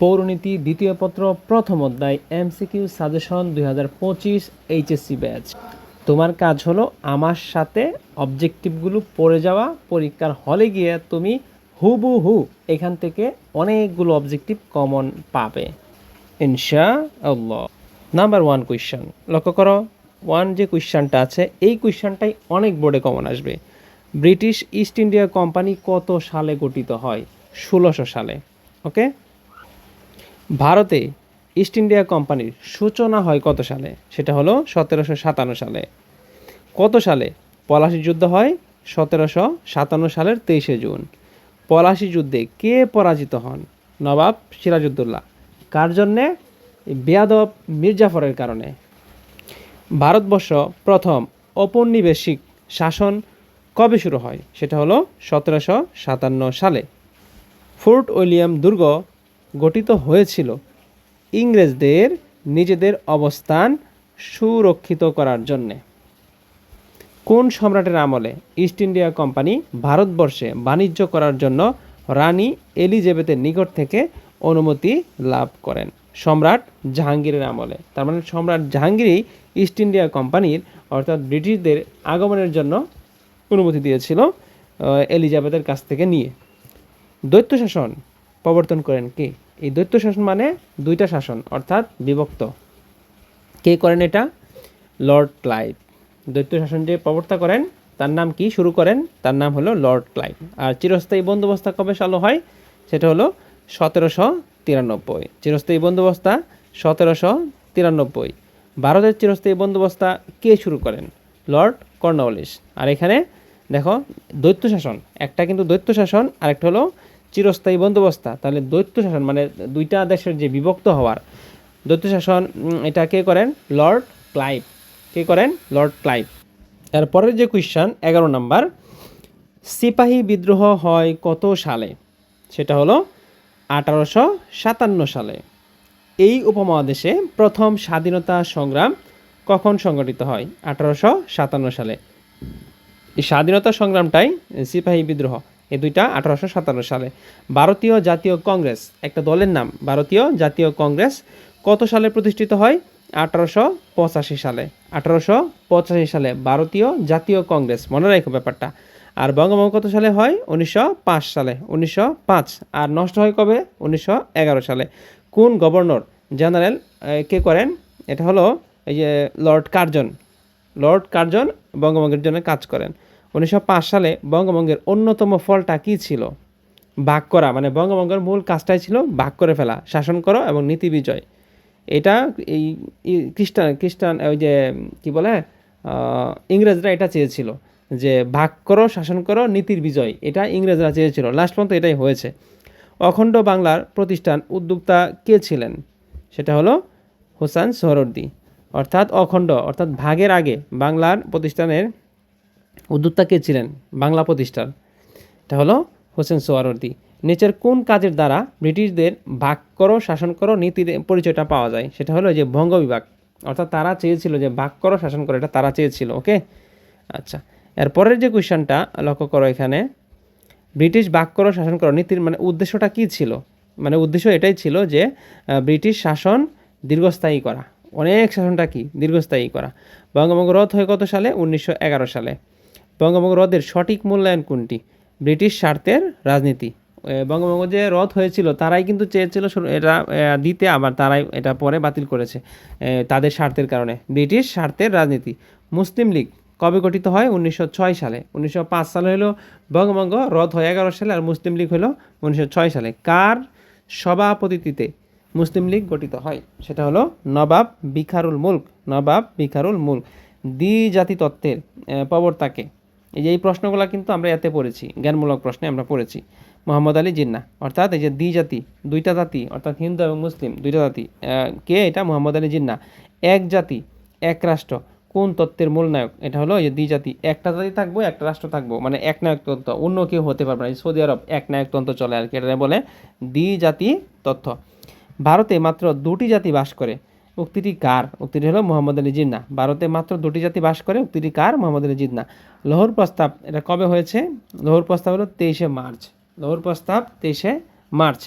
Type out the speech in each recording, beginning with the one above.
পৌরনীতি দ্বিতীয় পত্র, প্রথম অধ্যায় এমসিকিউ সাজেশন দুই হাজার পঁচিশ এইচএসসি ব্যাচ তোমার কাজ হলো আমার সাথে অবজেক্টিভগুলো পড়ে যাওয়া, পরীক্ষার হলে গিয়ে তুমি হুবু হু এখান থেকে অনেকগুলো অবজেক্টিভ কমন পাবে। ইনশা আল্লাহ নাম্বার ওয়ান কোয়েশ্চেন লক্ষ্য করো ওয়ান যে কোয়েশ্চেনটা আছে, এই কোয়েশ্চেনটাই অনেক বোর্ডে কমন আসবে। ব্রিটিশ ইস্ট ইন্ডিয়া কোম্পানি কত সালে গঠিত হয়? ষোলোশো সালে। ওকে ভারতে ইস্ট ইন্ডিয়া কোম্পানির সূচনা হয় কত সালে? সেটা হলো সতেরোশো সাতান্ন সালে। কত সালে? পলাশি যুদ্ধ হয় সতেরোশো সাতান্ন সালের তেইশে জুন। পলাশি যুদ্ধে কে পরাজিত হন? নবাব সিরাজউদ্দৌলা। কার জন্যে? বেয়াদব মির্জাফরের কারণে। ভারতবর্ষ প্রথম ঔপনিবেশিক শাসন কবে শুরু হয়? সেটা হলো সতেরোশো সাতান্ন সালে। ফোর্ট উইলিয়াম দুর্গ গঠিত হয়েছিল। ইংরেজদের নিজেদের অবস্থান সুরক্ষিত করার জন্যে। কোন সম্রাটের আমলে ইস্ট ইন্ডিয়া কোম্পানি ভারতবর্ষে বাণিজ্য করার জন্য রানী এলিজাবেথের নিকট থেকে অনুমতি লাভ করেন? সম্রাট জাহাঙ্গীরের আমলে। তার মানে সম্রাট জাহাঙ্গীরই ইস্ট ইন্ডিয়া কোম্পানির, অর্থাৎ ব্রিটিশদের আগমনের জন্য অনুমতি দিয়েছিল এলিজাবেথের কাছ থেকে নিয়ে। দৈত্য শাসন প্রবর্তন করেন কে? এই দৈত্য শাসন মানে দুইটা শাসন, অর্থাৎ বিভক্ত। কে করেন এটা? Lord Clive. দৈত্য শাসন যে প্রবর্তা করেন, তার নাম কি? শুরু করেন, তার নাম হলো লর্ড ক্লাইভ। আর চিরস্থায়ী বন্দোবস্তা কবে চালু হয়? সেটা হলো সতেরোশো তিরানব্বই। চিরস্থায়ী বন্দোবস্তা সতেরোশো তিরানব্বই। ভারতের চিরস্থায়ী বন্দোবস্তা কে শুরু করেন? Lord Cornwallis. আর এখানে দেখো দৈত্য শাসন। একটা কিন্তু দৈত্য শাসন আর একটা হলো চিরস্থায়ী বন্দোবস্তা। তাহলে দৈত্য শাসন মানে দুইটা দেশের যে বিভক্ত হওয়ার দৈত্য শাসন এটা কে করেন? Lord Clive. কে করেন? Lord Clive. এরপরের যে কোয়েশ্চান এগারো নাম্বার, সিপাহী বিদ্রোহ হয় কত সালে? সেটা হলো আঠারোশো সাতান্ন সালে। এই উপমহাদেশে প্রথম স্বাধীনতা সংগ্রাম কখন সংগঠিত হয়? আঠারোশো সাতান্ন সালে। এই স্বাধীনতা সংগ্রামটাই সিপাহী বিদ্রোহ। এই দুইটা আঠারোশো সাতান্ন সালে। ভারতীয় জাতীয় কংগ্রেস, একটা দলের নাম, ভারতীয় জাতীয় কংগ্রেস, কত সালে প্রতিষ্ঠিত হয়? আঠারোশো পঁচাশি সালে। আঠারোশো পঁচাশি সালে ভারতীয় জাতীয় কংগ্রেস, মনে রাখো ব্যাপারটা। আর বঙ্গভঙ্গ কত সালে হয়? উনিশশো পাঁচ সালে। উনিশশো পাঁচ। আর নষ্ট হয় কবে? উনিশশো এগারো সালে। কোন গভর্নর, জেনারেল কে করেন? এটা হলো এই যে লর্ড কার্জন। লর্ড কার্জন বঙ্গভঙ্গের জন্য কাজ করেন। উনিশশো পাঁচ সালে বঙ্গভঙ্গের অন্যতম ফলটা কী ছিল? ভাগ করা মানে বঙ্গভঙ্গের মূল কাজটাই ছিল ভাগ করে ফেলা, শাসন করো এবং নীতি বিজয়। এটা এই খ্রিস্টান খ্রিস্টান, ওই যে, কী বলে ইংরেজরা এটা চেয়েছিল যে ভাগ করো, শাসন করো, নীতির বিজয়। এটা ইংরেজরা চেয়েছিল। লাস্ট পর্যন্ত এটাই হয়েছে। অখণ্ড বাংলার প্রতিষ্ঠান উদ্যোক্তা কে ছিলেন? সেটা হলো হোসেন সোহরদ্দি অর্থাৎ অখণ্ড, অর্থাৎ ভাগের আগে বাংলার প্রতিষ্ঠানের উদ্যোক্তা কে ছিলেন? বাংলা প্রতিষ্ঠান এটা হলো হোসেন সোয়ারর্দি। নিচের কোন কাজের দ্বারা ব্রিটিশদের ভাগ করো, শাসন করো, নীতির পরিচয়টা পাওয়া যায়? সেটা হলো যে ভঙ্গ বিভাগ। অর্থাৎ তারা চেয়েছিল যে ভাগ করো, শাসন করো, এটা তারা চেয়েছিল, ওকে? আচ্ছা এরপরের যে কোয়েশ্চনটা লক্ষ্য করো এখানে। ব্রিটিশ ভাগ করো, শাসন করো, নীতির মানে উদ্দেশ্যটা কী ছিল? মানে উদ্দেশ্য এটাই ছিল যে ব্রিটিশ শাসন দীর্ঘস্থায়ী করা। অনেক শাসনটা কি? দীর্ঘস্থায়ী করা। বঙ্গভঙ্গ রদ হয় কত সালে? উনিশশো এগারো সালে। বঙ্গভঙ্গ রদের সঠিক মূল্যায়ন কোনটি? ব্রিটিশ স্বার্থের রাজনীতি। বঙ্গভঙ্গ যে রদ হয়েছিল, তারাই কিন্তু চেয়েছিল এটা দিতে, আবার তারাই এটা পরে বাতিল করেছে তাদের স্বার্থের কারণে। ব্রিটিশ স্বার্থের রাজনীতি। মুসলিম লীগ কবে গঠিত হয়? উনিশশো ছয় সালে। উনিশশো পাঁচ সালে হলো বঙ্গভঙ্গ রদ হয়, এগারো সালে, আর মুসলিম লীগ হলো উনিশশো ছয় সালে। কার সভাপতিত্বে মুসলিম লীগ গঠিত হয়? সেটা হলো নবাব বিখারুল মুল্ক। নবাব বিখারুল মুল্ক। দ্বিজাতি তত্ত্বের প্রবর্তাকে এই যে এই প্রশ্নগুলো কিন্তু আমরা এতে পড়েছি, জ্ঞানমূলক প্রশ্নে আমরা পড়েছি। মোহাম্মদ আলী জিন্না অর্থাৎ এই যে দ্বি জাতি, দুইটা জাতি, অর্থাৎ হিন্দু এবং মুসলিম, দুইটা জাতি কে এটা? মোহাম্মদ আলী জিন্না এক জাতি, এক রাষ্ট্র, কোন তত্ত্বের মূল নায়ক? এটা হলো এই যে দ্বিজাতি একটা জাতি থাকব, একটা রাষ্ট্র থাকব মানে এক নায়কতন্ত্র, অন্য কেউ হতে পারবে না। সৌদি আরব, এক নায়কতন্ত্র চলে আর কি এটা বলে দ্বি জাতি তথ্য ভারতে মাত্র দুটি জাতি বাস করে উক্তিটি কার? উক্তিটি হলো মোহাম্মদ আলী জিন্না। ভারতে মাত্র দুটি জাতি বাস করে, উক্তিটি কার? মোহাম্মদ আলী জিন্না। লোহর প্রস্তাব, এটা কবে হয়েছে? লোহর প্রস্তাব হলো তেইশে মার্চ। লোহর প্রস্তাব তেইশে মার্চ।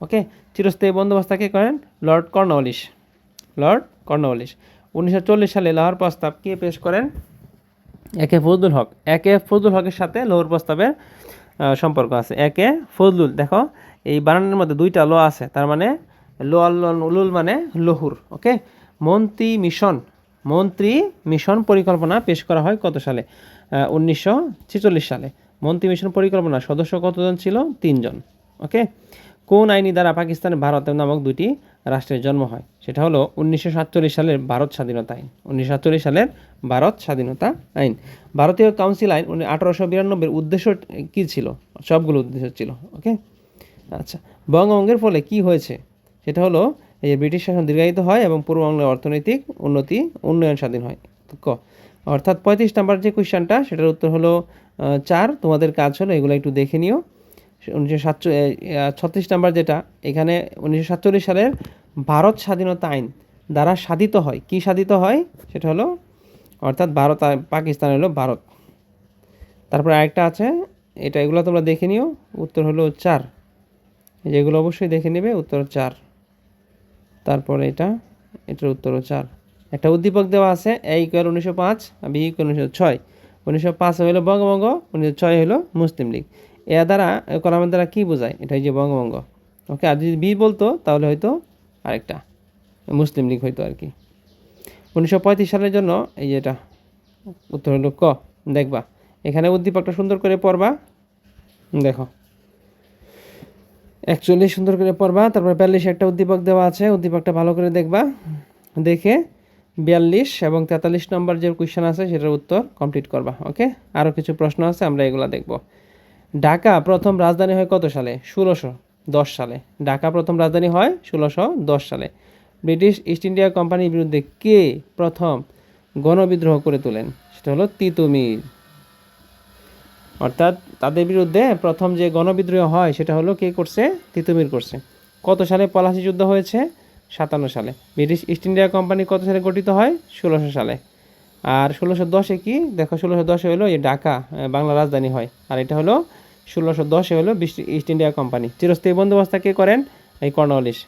ওকে, চিরস্থায়ী বন্দোবস্ত কে করেন? লর্ড কর্নওয়ালিস লর্ড কর্নওয়ালিস উনিশশো চল্লিশ সালে লাহোর প্রস্তাব কে পেশ করেন? একে ফজলুল হক। একে ফজলুল হকের সাথে লোহর প্রস্তাবের সম্পর্ক আছে। একে ফজলুল, দেখো, এই বানানের মধ্যে দুইটা ল আছে। তার মানে লো উলুল মানে লহুর ওকে মন্ত্রী মিশন মন্ত্রী মিশন পরিকল্পনা পেশ করা হয় কত সালে? উনিশশো ছেচল্লিশ সালে। মন্ত্রী মিশন পরিকল্পনা সদস্য কতজন ছিল? তিনজন ওকে কোন আইনি দ্বারা পাকিস্তান ভারত নামক দুটি রাষ্ট্রের জন্ম হয়? সেটা হলো উনিশশো সাতচল্লিশ সালের ভারত স্বাধীনতা আইন। উনিশশো সাতচল্লিশ সালের ভারত স্বাধীনতা আইন। ভারতীয় কাউন্সিল আইন আঠারোশো বিরানব্বইয়ের উদ্দেশ্য কী ছিল? সবগুলো উদ্দেশ্য ছিল ওকে আচ্ছা বঙ্গভঙ্গের ফলে কি হয়েছে? সেটা হলো এই যে ব্রিটিশ শাসন দীর্ঘায়িত হয় এবং পূর্ববাংলার অর্থনৈতিক উন্নতি, উন্নয়ন স্বাধীন হয়। ক। অর্থাৎ পঁয়ত্রিশ নাম্বার যে কোয়েশ্চেনটা, সেটার উত্তর হলো চার। তোমাদের কাজ হলো এগুলো একটু দেখে নিও। উনিশশো সাতচল্লিশ ছত্রিশ নাম্বার যেটা, এখানে উনিশশো সাতচল্লিশ সালের ভারত স্বাধীনতা আইন দ্বারা সাধিত হয়। কি সাধিত হয়? সেটা হলো, অর্থাৎ ভারত পাকিস্তান হলো ভারত। তারপরে আরেকটা আছে, এটা এগুলো তোমরা দেখে নিও। উত্তর হলো চার। যেগুলো অবশ্যই দেখে নেবে, উত্তর চার। তারপরে এটা, এটার উত্তরও চার একটা উদ্দীপক দেওয়া আছে এ ইকুয়াল উনিশশো পাঁচ আর বি ইকুয়াল উনিশশো ছয়। উনিশশো পাঁচ হলো বঙ্গভঙ্গ, উনিশশো ছয় হলো মুসলিম লীগ। এ দ্বারা কলামের দ্বারা কী বোঝায়? এটা যে বঙ্গভঙ্গ। ওকে, আর যদি বি বলতো, তাহলে হয়তো আরেকটা মুসলিম লীগ হয়তো আর কি। উনিশশো পঁয়ত্রিশ সালের জন্য, এই যে এটা, উত্তর হলো ক। দেখবা, এখানে উদ্দীপকটা সুন্দর করে পড়বা। দেখো অ্যাকচুয়ালি সুন্দর করে পড়বা, তারপরে বিয়াল্লিশ একটা উদ্দীপক দেওয়া আছে, উদ্দীপকটা ভালো করে দেখবা। দেখে বিয়াল্লিশ এবং তেতাল্লিশ নম্বর যে কোয়েশ্চেন আছে, সেটার উত্তর কমপ্লিট করবা ওকে আরও কিছু প্রশ্ন আছে, আমরা এগুলো দেখব। ঢাকা প্রথম রাজধানী হয় কত সালে? ষোলোশো দশ সালে। ঢাকা প্রথম রাজধানী হয় ষোলোশো দশ সালে। ব্রিটিশ ইস্ট ইন্ডিয়া কোম্পানির বিরুদ্ধে কে প্রথম গণবিদ্রোহ করে তোলেন? সেটা হলো তিতুমির। অর্থাৎ তাদের বিরুদ্ধে প্রথম যে গণবিদ্রোহ হয় সেটা হলো কে করছে? তিতুমির করছে। কত সালে পলাশি যুদ্ধ হয়েছে? সাতান্ন সালে। ব্রিটিশ ইস্ট ইন্ডিয়া কোম্পানি কত সালে গঠিত হয়? ষোলোশো সালে। আর ষোলোশো দশে কি? দেখো ষোলোশো দশে হলো এই ঢাকা বাংলা রাজধানী হয়। আর এটা হলো ষোলোশো দশে হলো ইস্ট ইন্ডিয়া কোম্পানি। চিরস্থায়ী বন্দোবস্ত কে করেন? এই কর্নওয়ালিস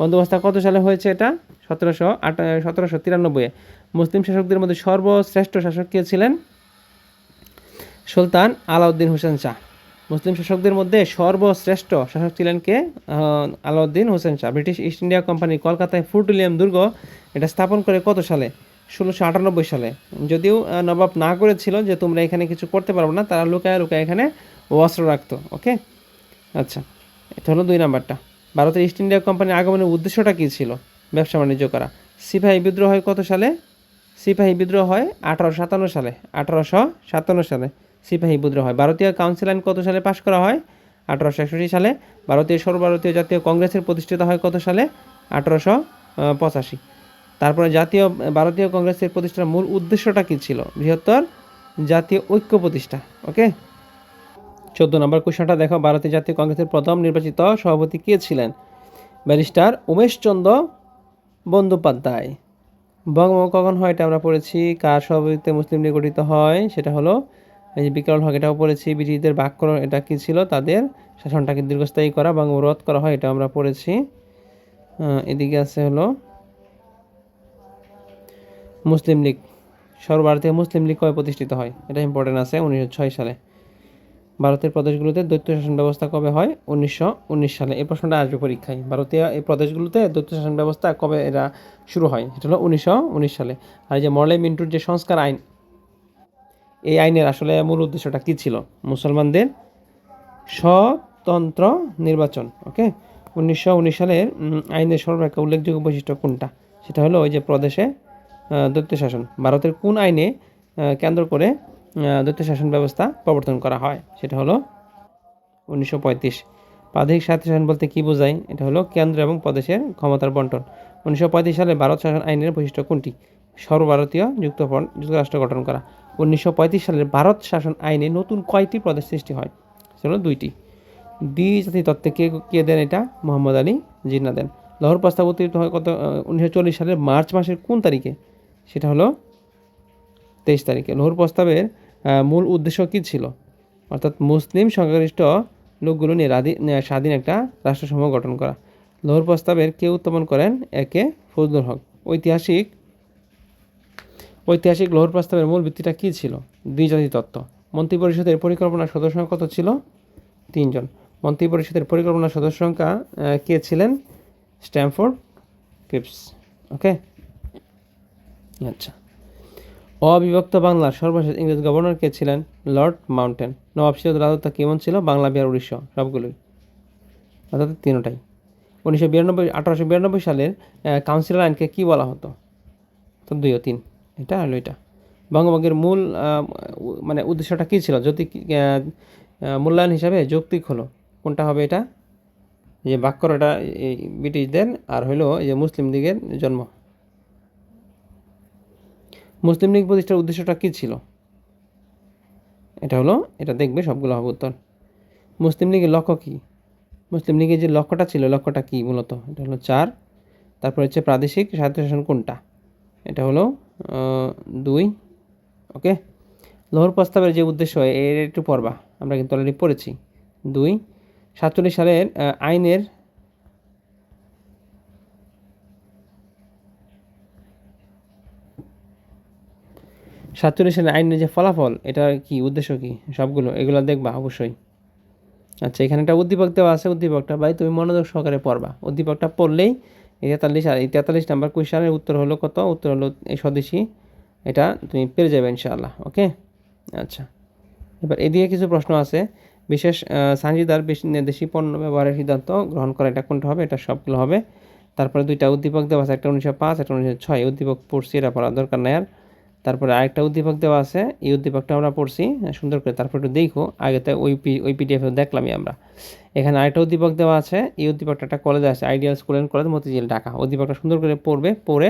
বন্দোবস্ত কত সালে হয়েছে এটা? সতেরোশো আট সতেরোশো তিরানব্বইয়ে মুসলিম শাসকদের মধ্যে সর্বশ্রেষ্ঠ শাসক কে ছিলেন? সুলতান আলাউদ্দিন হোসেন শাহ। মুসলিম শাসকদের মধ্যে সর্বশ্রেষ্ঠ শাসক ছিলেন কে? Alauddin Hussain Shah. British East India Company কলকাতায় ফোর্ট উইলিয়াম দুর্গ এটা স্থাপন করে কত সালে? ষোলোশো আটানব্বই সালে। যদিও নবাব না করেছিল যে তোমরা এখানে কিছু করতে পারবে না, তারা লুকায় লুকায় এখানে অস্ত্র রাখতো, ওকে? আচ্ছা এটা হলো দুই নাম্বারটা। ভারতের ইস্ট ইন্ডিয়া কোম্পানির আগমনের উদ্দেশ্যটা কী ছিল? ব্যবসা বাণিজ্য করা। সিপাহী বিদ্রোহ হয় কত সালে? সিপাহী বিদ্রোহ হয় আঠারোশো সাতান্ন সালে, আঠারোশো সাতান্ন সালে। সিপাহী বিদ্রোহ হয়। ভারতীয় কাউন্সিল আইন কত সালে পাশ করা হয়? আঠারোশো একষট্টি সালে। ভারতীয়, সর্বভারতীয় জাতীয় কংগ্রেসের প্রতিষ্ঠিত হয় কত সালে? আঠারোশো পঁচাশি। তারপরে জাতীয়, ভারতীয় কংগ্রেসের প্রতিষ্ঠার মূল উদ্দেশ্যটা কী ছিল? বৃহত্তর জাতীয় ঐক্য প্রতিষ্ঠা, ওকে? চোদ্দ নম্বর কোশ্চেনটা দেখো। ভারতীয় জাতীয় কংগ্রেসের প্রথম নির্বাচিত সভাপতি কে ছিলেন? ব্যারিস্টার উমেশচন্দ্র বন্দ্যোপাধ্যায়। বঙ্গভঙ্গ কখন হয় এটা আমরা পড়েছি। কার সভাপতিত্বে মুসলিম লীগ গঠিত হয়? সেটা হলো এই যে বিকরণ হক, এটাও পড়েছি ব্রিটিশদের বাক্য এটা কী ছিল? তাদের শাসনটাকে দীর্ঘস্থায়ী করা বঙ্গ রোধ করা হয়, এটা আমরা পড়েছি। এদিকে আছে হলো, মুসলিম লীগ, সর্বভারতীয় মুসলিম লীগ কবে প্রতিষ্ঠিত হয়? এটা ইম্পর্টেন্ট আছে, উনিশশো ছয় সালে। ভারতের প্রদেশগুলোতে দ্বৈত শাসন ব্যবস্থা কবে হয়? উনিশশো উনিশ সালে। এই প্রশ্নটা আসবে পরীক্ষায়। ভারতীয় এই প্রদেশগুলোতে দ্বৈত শাসন ব্যবস্থা কবে এটা শুরু হয়? সেটা হলো উনিশশো উনিশ সালে। আর এই যে মরলে মিন্টুর যে সংস্কার আইন এই আইনের আসলে মূল উদ্দেশ্যটা কী ছিল? মুসলমানদের স্বতন্ত্র নির্বাচন, ওকে? উনিশশো উনিশ সালের আইনের সর্বাপেক্ষা উল্লেখযোগ্য বৈশিষ্ট্য কোনটা? সেটা হলো ওই যে প্রদেশে দ্বৈত শাসন ভারতের কোন আইনে কেন্দ্র করে দ্বৈত শাসন ব্যবস্থা প্রবর্তন করা হয়? সেটা হলো উনিশশো পঁয়ত্রিশ। প্রাদেশিক স্বায়ত্তশাসন বলতে কী বোঝায়? এটা হলো কেন্দ্র এবং প্রদেশের ক্ষমতার বন্টন। উনিশশো পঁয়ত্রিশ সালে ভারত শাসন আইনের বৈশিষ্ট্য কোনটি? সর্বভারতীয় যুক্ত যুক্তরাষ্ট্র গঠন করা। উনিশশো পঁয়ত্রিশ সালের ভারত শাসন আইনে নতুন কয়টি প্রদেশ সৃষ্টি হয়? সেটা হলো দুইটি। দ্বিজাতি তত্ত্বে কে কে দেন এটা? মোহাম্মদ আলী জিন্না দেন। লাহোর প্রস্তাব উত্তীর্ণ হয় কত উনিশশো চল্লিশ সালের মার্চ মাসের কোন তারিখে? সেটা হলো তেইশ তারিখে। লাহোর প্রস্তাবের মূল উদ্দেশ্য কী ছিল? অর্থাৎ মুসলিম সংখ্যাগরিষ্ঠ লোকগুলো নিয়ে স্বাধীন একটা রাষ্ট্রসমূহ গঠন করা। লোহর প্রস্তাবের কে উত্থাপন করেন? একে ফজলুল হক। ঐতিহাসিক ঐতিহাসিক লোহর প্রস্তাবের মূল ভিত্তিটা কী ছিল? দ্বিজাতি তত্ত্ব। মন্ত্রিপরিষদের পরিকল্পনা সদস্য সংখ্যা কত ছিল? তিনজন। মন্ত্রিপরিষদের পরিকল্পনা সদস্য সংখ্যা কে ছিলেন? Stafford Cripps okay? আচ্ছা। অবিভক্ত বাংলার সর্বশেষ ইংরেজ গভর্নর কে ছিলেন? Lord mountain. নবাব সিরাজ রাজত্ব কেমন ছিল? বাংলা, বিহার, উড়িষ্যা, সবগুলোই। অর্থাৎ তিনোটাই। উনিশশো বিরানব্বই, আঠারোশো বিরানব্বই সালের কাউন্সিল আইনকে কী বলা হতো? তো দুই ও তিন। এটা হলো এটা বঙ্গভঙ্গের মূল মানে উদ্দেশ্যটা কী ছিল? যদি মূল্যায়ন হিসাবে যৌক্তিক হলো। কোনটা হবে এটা? যে বাক্যটা ব্রিটিশদের, আর হলো যে মুসলিম লীগের জন্ম। মুসলিম লীগ প্রতিষ্ঠার উদ্দেশ্যটা কী ছিল? এটা হলো, এটা দেখবে, সবগুলো হবে উত্তর। মুসলিম লীগের লক্ষ্য কী? মুসলিম লীগের যে লক্ষ্যটা ছিল, লক্ষ্যটা কী মূলত? এটা হলো চার। তারপর হচ্ছে প্রাদেশিক স্বায়ত্তশাসন কোনটা? এটা হলো দুই ওকে লোহর প্রস্তাবের যে উদ্দেশ্য হয় এর একটু পড়বা, আমরা কিন্তু অলরেডি পড়েছি। দুই, সাতচল্লিশ সালের আইনের সাতচল্লিশ সালের আইনের যে ফলাফল, এটা কি, উদ্দেশ্য কি, সবগুলো, এগুলো দেখবা অবশ্যই। আচ্ছা এখানে একটা উদ্দীপক দেওয়া আছে, উদ্দীপকটা ভাই তুমি মনোযোগ সহকারে পড়বা। উদ্দীপকটা পড়লেই এই তেতাল্লিশ আর এই তেতাল্লিশ নাম্বার কোয়েশনের উত্তর হলো কত? উত্তর হলো এই স্বদেশি। এটা তুমি পেরে যাবে ইনশাআল্লাহ, ওকে? আচ্ছা। এবার এদিকে কিছু প্রশ্ন আছে। বিশেষ সানজিদার দেশি পণ্য ব্যবহারের সিদ্ধান্ত গ্রহণ করা এটা কোনটা হবে? এটা সবগুলো হবে। তারপরে দুইটা উদ্দীপক দেওয়া আছে, একটা উনিশশো পাঁচ, একটা উনিশশো ছয়। উদ্দীপক পড়ছি, এটা পড়া দরকার নাই আর। তারপরে আরেকটা উদ্দীপক দেওয়া আছে। এই উদ্দীপকটা আমরা পড়ছি, সুন্দর করে তারপর একটু দেখো। আগে তো ওই পি, ওই পিডিএফ দেখলামই আমরা। এখানে আরেকটা উদ্দীপক দেওয়া আছে। এই উদ্দীপকটা একটা কলেজে আছে Ideal School and College Motijheel, Dhaka. উদ্দীপকটা সুন্দর করে পড়বে, পড়ে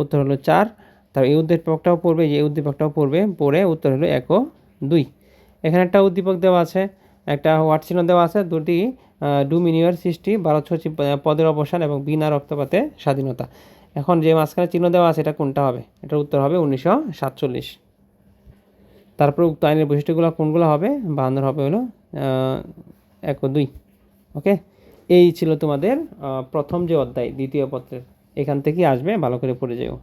উত্তর হলো চার। তারপর এই উদ্দীপকটাও পড়বে, এই উদ্দীপকটাও পড়বে, পড়ে উত্তর হলো এক ও দুই। এখানে একটা উদ্দীপক দেওয়া আছে, একটা ওয়াট চিহ্ন দেওয়া আছে, দুটি ডুমিনিয়র সৃষ্টি ভারত সচিব পদের অবসান এবং বিনা রক্তপাতে স্বাধীনতা। এখন যে মাঝখানে চিহ্ন দেওয়া আছে, এটা কোনটা হবে? এটার উত্তর হবে উনিশশো সাতচল্লিশ। তারপরে উক্ত আইনের বৈশিষ্ট্যগুলো কোনগুলো হবে? বাহান্ন হবে হলো এক ও দুই। ওকে? এই ছিল তোমাদের প্রথম যে অধ্যায়, দ্বিতীয় পত্রের। এখান থেকেই আসবে, ভালো করে পড়ে যেও।